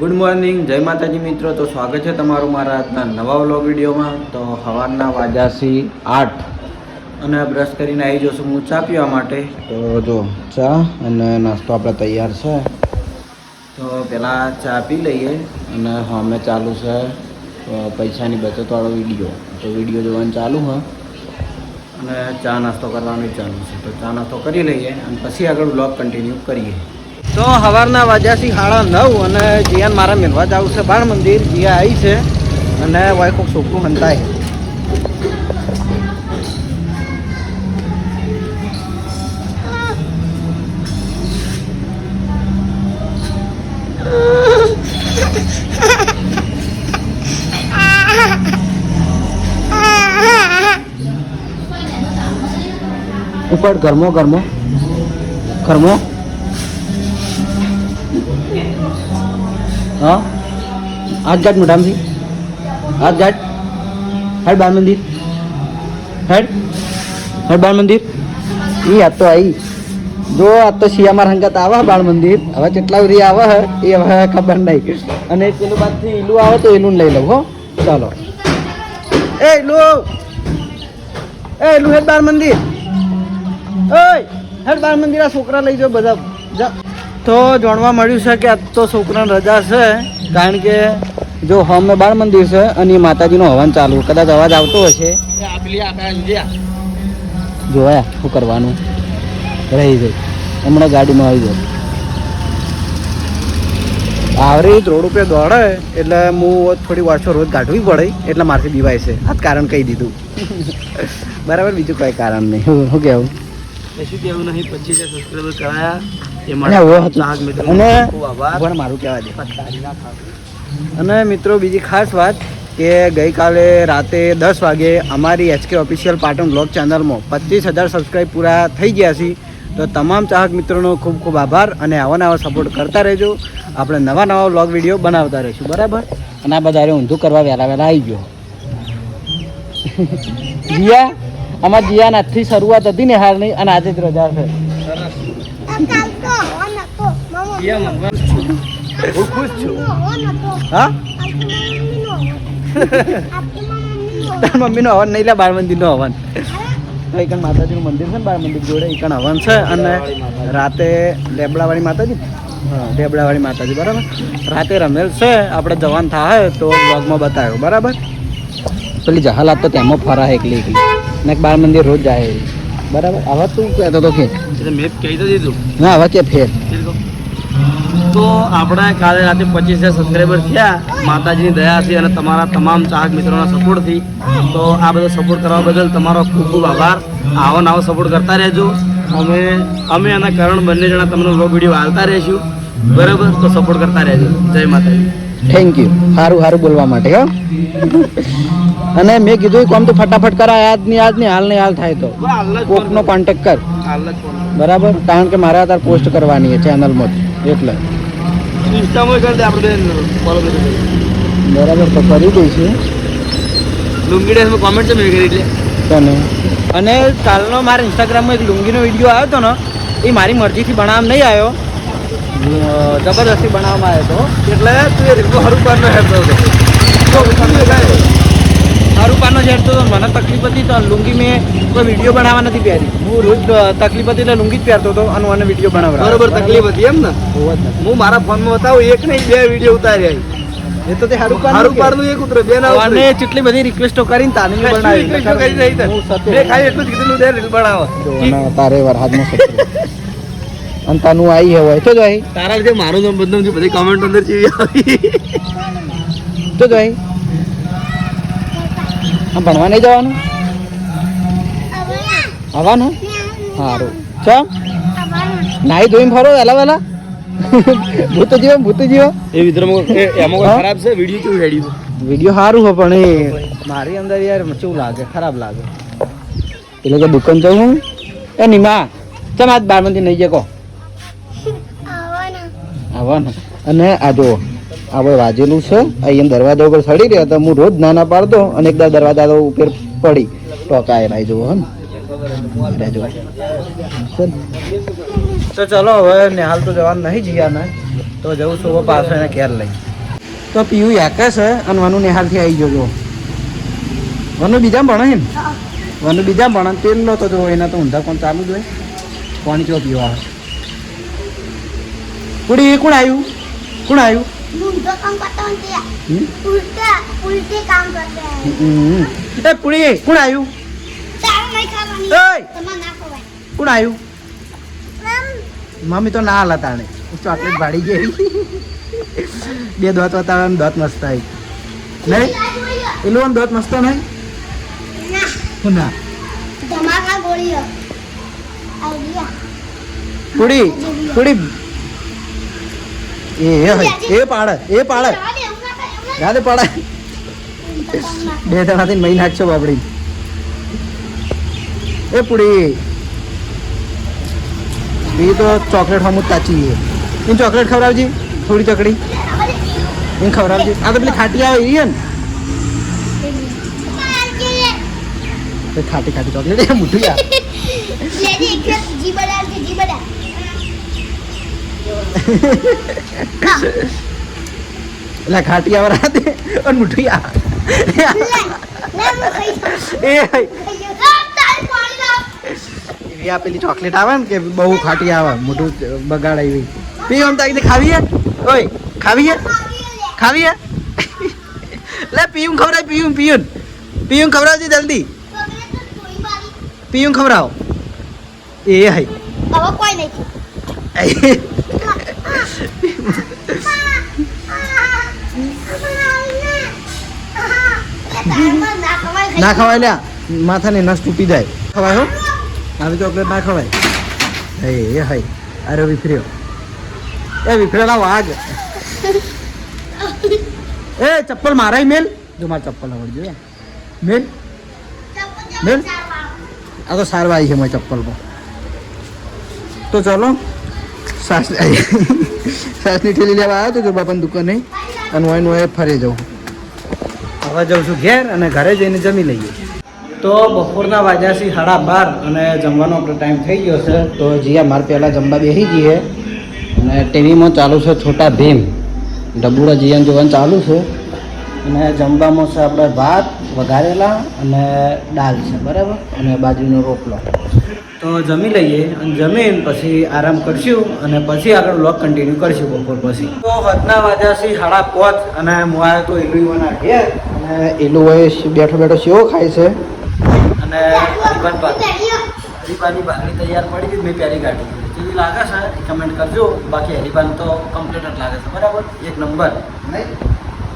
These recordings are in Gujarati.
ગુડ મોર્નિંગ જય માતાજી મિત્રો. તો સ્વાગત છે તમારું મારા આજના નવા વ્લોગ વિડીયોમાં. તો સવારના વાજાસી આઠ. અને બ્રશ કરીને આવી જશું હું ચા પીવા માટે. તો જો ચા અને નાસ્તો આપણે તૈયાર છે. તો પહેલાં ચા પી લઈએ. અને અમે ચાલુ છે પૈસાની બચતવાળો વીડિયો. તો વીડિયો જોવાનું ચાલુ હ. અને ચા નાસ્તો કરવાનું ચાલુ છે. તો ચા નાસ્તો કરી લઈએ અને પછી આગળ બ્લોગ કન્ટિન્યુ કરીએ. તો સવારના વાગ્યાથી સાડા નવ અને જીયાન મારા મેળવા જવું છે. બાળ મંદિર જીયા આવી છે અને વાય કોક છોકરું હંતાય. ઉપર ગરમો ગરમો ગરમો હા? મોટામથી આજ જાટ હેડ બાર મંદિર. હેડ? હેડ બાળ મંદિર. એ આ તો આવી જો આ તો શિયામાં રંગત આવે બાળ મંદિર. હવે કેટલા ઉરી આવે હે? એ હવે ખબર નહીં. અને પેલું બાદથી ઈલું આવે તો ઈલું લઈ લઉં, હો. ચાલો. એ ઈલું! એ ઈલું, હેડ બાળ મંદિર. ઓય! હેડ બાળ મંદિર, આ છોકરા લઈ જાઓ બધા. જા. તો જાણવા મળ્યું છે કે આજ તો છોકરાને રજા છે કારણ કે જો હમે બાળ મંદિર છે અને એ માતાજીનો હવન ચાલુ કદાચ અવાજ આવતો હશે. જોયા શું કરવાનું. રહી જાય હમણાં ગાડીમાં આવી જાય આવરી રોડ ઉપર દોડે એટલે હું થોડી વારસો રોજ કાઢવી પડે એટલે મારથી બીવાય છે. આ કારણ કહી દીધું. બરાબર બીજું કોઈ કારણ નહીં. શું શું કહેવું કશું કેવું નહીં પચીસ હજાર સબસ્ક્રાઈબર કરાયા અને મારું કહેવા દે. અને મિત્રો બીજી ખાસ વાત કે ગઈકાલે રાતે દસ વાગે અમારી એચકે ઓફિશિયલ પાટણ બ્લોગ ચેનલમાં પચીસ હજાર સબસ્ક્રાઈબ પૂરા થઈ ગયા છે. તો તમામ ચાહક મિત્રોનો ખૂબ ખૂબ આભાર અને આવા નવા સપોર્ટ કરતા રહેજો. આપણે નવા નવા બ્લોગ વીડિયો બનાવતા રહીશું. બરાબર? અને આ બધા ઊંધું કરવા વહેલા વહેલા આવી ગયો. જીયા? આમાં જીયાના આજથી શરૂઆત હતી ને હાલની અને આજે જ રજા છે. હું? ખુશ છું હા તાર મમ્મીનો હવન નહીં લે બાળ મંદિરનો હવન. તો એકણ માતાજીનું મંદિર છે ને બાળ મંદિર જોડે એકણ હવન છે અને રાતે લેબડાવાળી માતાજી લેબડાવાળી માતાજી બરાબર? રાતે રમેલ છે આપણે જવાન થાય તો બ્લોગમાં બતાવ્યો બરાબર? પેલી જહાલાત તો તેમાં ફરા એકલી એકલી. ને બાળ મંદિર રોજ જાય. બરાબર? હવે તું કહેતો તો કે. મેં કહી તો દીધું. ના હવે કે ફેર. તો આપણા કાલે રાતે પચીસ હજાર સબસ્ક્રાઈબર થયા. માતાજીની દયાથી અને તમારા તમામ ચાહક મિત્રોના સપોર્ટથી. તો આ બધો સપોર્ટ કરવા બદલ તમારો ખૂબ ખૂબ આભાર. આવો નાવો સપોર્ટ કરતા રહેજો. અમે અમે અને કરણ બંને જણા તમને વ્લોગ વીડિયો હાલતા રહીશું. બરાબર? તો સપોર્ટ કરતા રહેજો. જય માતાજી. થેન્ક યુ સારું સારું બોલવા માટે હો. અને મેં કીધું કોમ તો ફટાફટ કરા યાદની યાદની હાલ ને હાલ થાય તો. કોકનો કોન્ટેક્ટ કર. બરાબર? કારણ કે મારે અત્યારે પોસ્ટ કરવાની છે ચેનલમાં એટલે. બરાબર તો કરી દઈશું. લુંગી ડ્રેસમાં કોમેન્ટ છે મેં કરી એટલે. તને. અને કાલનો મારા ઇન્સ્ટાગ્રામમાં એક લુંગીનો વીડિયો આવ્યો હતો ને એ મારી મરજીથી ભણામ નહીં આવ્યો. જબરદસ્તી બનાવવામાં આવ્યો હતો. એટલે તું એ રીતનો હરું પારનો હેરતો હતો. જો મારું પાનો ઝેરતો હતો મને તકલીફ હતી તો લુંગી મેં કોઈ વીડિયો બનાવવા નથી પહેરી. હું રોજ તકલીફ હતી એટલે લુંગી જ પહેરતો હતો અને મને વીડિયો બનાવવા બરોબર તકલીફ હતી એમ ને? જ. હું મારા ફોનમાં બતાવું એક નહીં બે વીડિયો ઉતાર્યા એ તો તે હારું હારું પારનું એક ઉતરે બે ના અને કેટલી બધી રિક્વેસ્ટો કરીને તાને બનાવી કરી હું ખાલી એટલું જ કીધું દે રીલ બનાવો. તારે વરહાદમાં સત્ય અને તાનું આવી હે હોય તો જો અહીં તારા લીધે મારું નામ બદનામ છે બધી કમેન્ટ અંદર જેવી આવી. તો જો અહીં આમ ભણવા નહીં જવાનું? આવવાનું? સારું છો નાહી ધોઈને ફરો વહેલા વહેલા. ભૂત જીવો ભૂત જીવો. એ વિદ્રમ એમાં ખરાબ છે? વીડિયો કેવું હેડ્યું વીડિયો સારું હો પણ એ મારી અંદર યાર કેવું લાગે? ખરાબ લાગે. એટલે કે દુકાન જવું હું. એ નિમા ચમ આજ બાર મંદી નહીં જકો? આવવાના. અને આ જો આપણે વાજેલું છે અહીંયા દરવાજા ઉપર સડી રહ્યા તો હું રોજ નાના પાડતો અને એકદા દરવાજા ઉપર પડી. ટોકાય રાઈ જવું હમ ને. તો ચલો હવે નિહાલ તો જવાનું નહીં જીયાને. તો તો જવું છું પાછો એને ઘેર લઈ. તો પીવું યાકે છે અને વનુ નિહાલથી આવી જજો વનુ બીજા ભણે ને? વનુ બીજા ભણે તેલ લો તો જો એના તો ઊંધા કોણ ચાલુ જ હોય. પાણી ચો પીવા? કોડી એ? કોણ આવ્યું? કોણ આવ્યું? પુડી કોણ આવ્યું? કોણ આવ્યું? મમ્મી તો ના હાલા તાણે ચોકલેટ ભાડી ગઈ. બે દોત વતાવે ને દોત મસ્ત આવી. નહીં? એટલું આમ દોત મસ્તો નહીં? ના. પૂરી પૂરી એ એ એ પાડે એ પાડે. ગાદે પાડે. બે જણાથી મહી નાખશો બાપડી. એ પૂડી. એ તો ચોકલેટ હમું છે એને ચોકલેટ ખવડાવજી થોડી ચકડી. એને ખવડાવજી. આ તો પેલી ખાટી આવે એ ને ખાટી ખાટી ચોકલેટ. એ મોટું યાર. એટલે ખાટિયા વાળા દે અને મુઠિયા. એ પેલી ચોકલેટ આવે ને કે બહુ ખાટી આવે મોટું બગાડ આવી. પી આમ તાકી ખાવીએ? ઓય ખાવીએ? ખાવીએ? લે પીયું ખવડાવ પીયું પીયું પીયું ખવડાવજી જલ્દી. પીયું ખવડાવ. એ હઈ કોઈ નહીં. ના ખવાય લ્યા. માથાને નસ તૂટી જાય. ખવાય હો. આવી ચોકલેટ ના ખવાય. હે, એ હઈ અરે વિફર્યો એ વિફર્યો લાવ આગ એ ચપ્પલ મારાય મેલ. જો મારા ચપ્પલ આવડજો મેલ. મેલ. આ તો સારવા આવી છે મારી પર તો ચલો. સાસ સાસની ઠેલી લેવા આવ્યો તો જો બાપાની દુકાને. અને વાય ફરી જવું હવે જાઉં છું ઘેર અને ઘરે જઈને જમી લઈએ. તો બપોરના છે સાડા બાર અને જમવાનો આપણો ટાઈમ થઈ ગયો છે. તો જીયા, મારે પહેલાં જમવા બેસી જઈએ. અને ટીવીમાં ચાલુ છે છોટા ભીમ. ડબુડા જીયાને જોવાનું ચાલુ છે. અને જમવામાં છે આપણે ભાત વઘારેલા અને દાળ છે, બરાબર? અને બાજરીનો રોટલો. તો જમી લઈએ અને જમીન પછી આરામ કરશું અને પછી આગળ વ્લોગ કન્ટિન્યુ કરશું બપોર પછી. તો વધના વાજાથી સાડા પાંચ અને મુઆ તો એલુવાના ઘેર. અને એલુઓએ બેઠો બેઠો શેવો ખાય છે? અને હરિભાન પાસે હરિભાની બાગડી તૈયાર પડી હતી મેં પહેરી કાઢી કેવી લાગે છે કમેન્ટ કરજો. બાકી હરીબાન તો કમ્પ્લીટ જ લાગે છે, બરાબર? એક નંબર.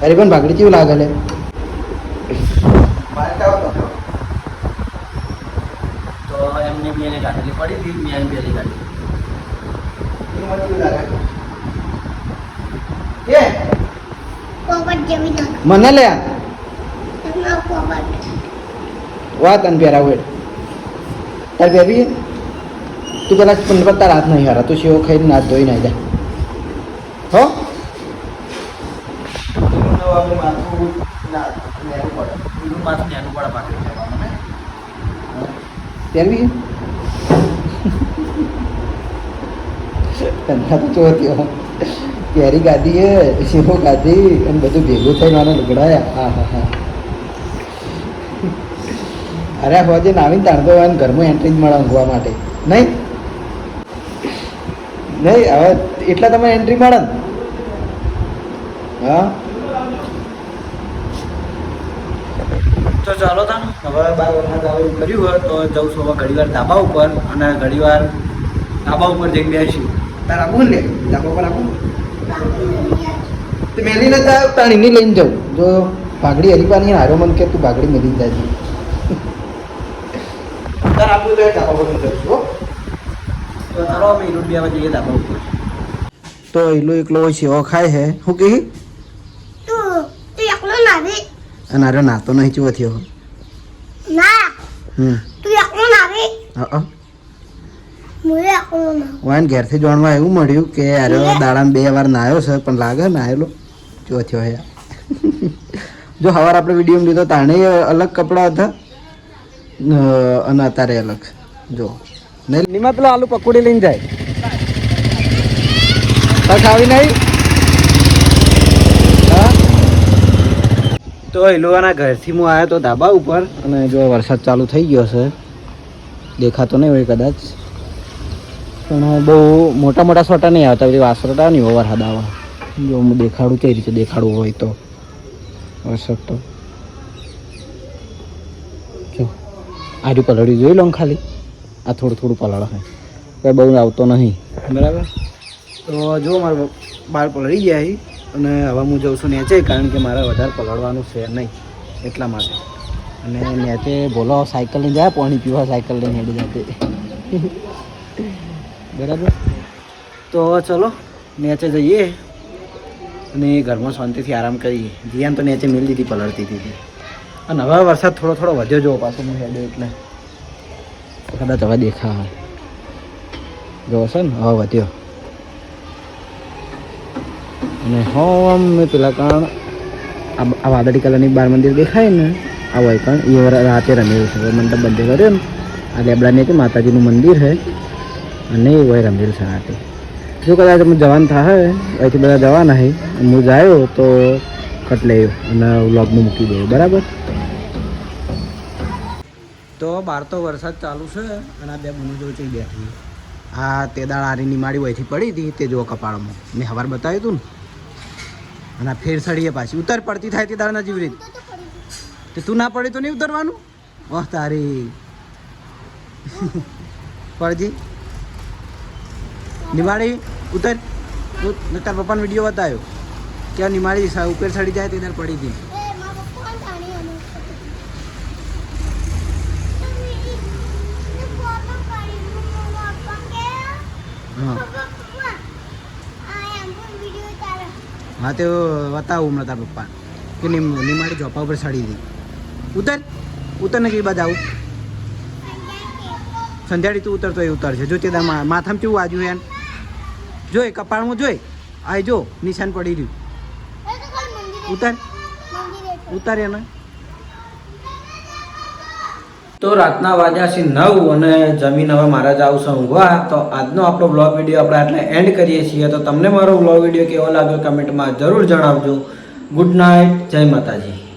હરિભાન ભાગડી કેવું લાગે લે? તો એમને બી એને કાઢેલી પડી હતી મેં એની પહેરી કાઢી મને લે. વાત તને પહેરાવું એટલે તાર બેબી તું પેલા પંદર તાર હાથ નહીં હારા તું સેવો ખાઈને હાથ ધોઈ નાખી જાય હો? પહેરવી ગાદી તને તો ગાદી પહેરી ગાધી હે સેવો ગાધી, અને બધું ભેગું થઈને મને લુગડાયા. હા હા હા. અરે હોજે નાવીને તાણતો હોય ઘરમાં એન્ટ્રી જ મળે ઊંઘવા માટે. નહીં? નહીં, હવે એટલા તમે એન્ટ્રી મળે ને? હા? ચાલો તા હવે બાર વખત આવું કર્યું હોય તો જઉં છું હવે ઘડીવાર ધાબા ઉપર અને ઘડીવાર ધાબા ઉપર જઈને બેસીશું તાર આપું ને ધાબા ઉપર આવું તે મેલીને તા તાણીને લઈને જાઉં. જો ભાગડી હરીબાની હારો મન કે તું ભાગડી મેલી જાય. તાર આપું તો ધાબા ઉપર જઈશું હો. તો ચાલો અમે બે જઈએ ધાબા ઉપર. તો ઈલો એકલો સેવો ખાય છે. શું કહી? અને આરો નાતો નહીં ચૂવો થયો. ના. હમ. તું એકલો નાવી હા મુએ એકલો ના વાન ઘેરથી જાણવા એવું મળ્યું કે અરે દાડામાં બે વાર નાયો છે પણ લાગે જો થયો હે. જો સવાર આપણે વીડિયો લીધો તાણે અલગ કપડાં હતા. અને અત્યારે અલગ. જો. નહીં નિમા પેલો આલુ પકોડી લઈને જાય. ખાવી નહીં. તો એલોવાના ઘરથી હું આવ્યો તો ધાબા ઉપર. અને જો વરસાદ ચાલુ થઈ ગયો છે દેખાતો નહીં હોય કદાચ. પણ બહુ મોટા મોટા સોટા નહીં આવતા બધી વાસરોટા નહીં ઓવર વરસાદ આવે. જો હું દેખાડું કઈ રીતે દેખાડવું હોય તો. વરસાદ તો. જો આર્યું પલળ્યું જોઈ લઉં ખાલી. આ થોડું થોડું પલળ છે. કંઈ બહુ આવતો નહીં. બરાબર? તો જો મારું બાળ પલળી ગયા અને હવે હું જઉં છું નેચે? કારણ કે મારે વધારે પલળવાનું છે નહીં, એટલા માટે. અને નેચે બોલો, સાયકલ લઈને જાય, પાણી પીવા સાયકલ લઈને હેડી જાતે બરાબર? તો ચલો, નેચે જઈએ અને ઘરમાં શાંતિથી આરામ કરીએ. જીયાન તો નેચે મિલ દીધી, પલળતી હતી અને હવે વરસાદ થોડો થોડો વધ્યો જોવો પાછો હું હેડ્યો એટલે. કદાચ હવે દેખા જોશો ને, હવે વધ્યો. અને હોમ પેલા કાણ આ વાદળી કલરની બાર મંદિર દેખાય ને, આ હોય પણ એ રાતે રમેલું છે. મંડપ બંધ કર્યો ને. આ લેબડાની કે માતાજીનું મંદિર છે અને એ હોય રમેલ છે રાતે. જો કદાચ અમે જવાન થાય અહીંથી બધા જવાના છે હું જાયો તો કટ લઈ અને વ્લોગમાં મૂકી દઉં, બરાબર? તો બહાર તો વરસાદ ચાલુ છે અને આ બે બનુ જો છે બેઠી. આ તે દાળ આરી નિમાડી વયથી પડી હતી તે જો કપાળમાં. મેં હવાર બતાવ્યું હતું ને. અને આ ફેર સડીએ પાછી ઉતર પડતી થાય તે દાળ નજીવ રીત તે તું ના પડે તો નહીં ઉતરવાનું ઓહ તારી પડજી નિમાડી ઉતર ઉત- તાર પપ્પાનો વીડિયો બતાવ્યો કે આ નિમાડી સા- ઉપર સડી જાય તે પડી હતી હા પપ્પા આ એમ પણ વિડિયો તારે હા તે બતાવું હમણાં તાર પપ્પા કે નિમ નિમાડી ઝોપા ઉપર સડી હતી ઉતર. ઉતર ને કઈ બાજુ આવું. સંધ્યાડી તું ઉતરતો એ ઉતરશે જો તે માથામાં કેવું આજુ યાર જોઈ કપાળમાં જોઈ આ જો નિશાન પડી રહ્યું. ઉતર. ઉતાર એને. તો રાતના વાગ્યા છે નવ અને જમીન હવે મારા જ આવશે ઊંઘવા. તો આજનો આપણો બ્લોગ વીડિયો આપણે આટલે એન્ડ કરીએ છીએ. તો તમને મારો બ્લોગ વીડિયો કેવો લાગ્યો કમેન્ટમાં જરૂર જણાવજો. ગુડ નાઇટ જય માતાજી.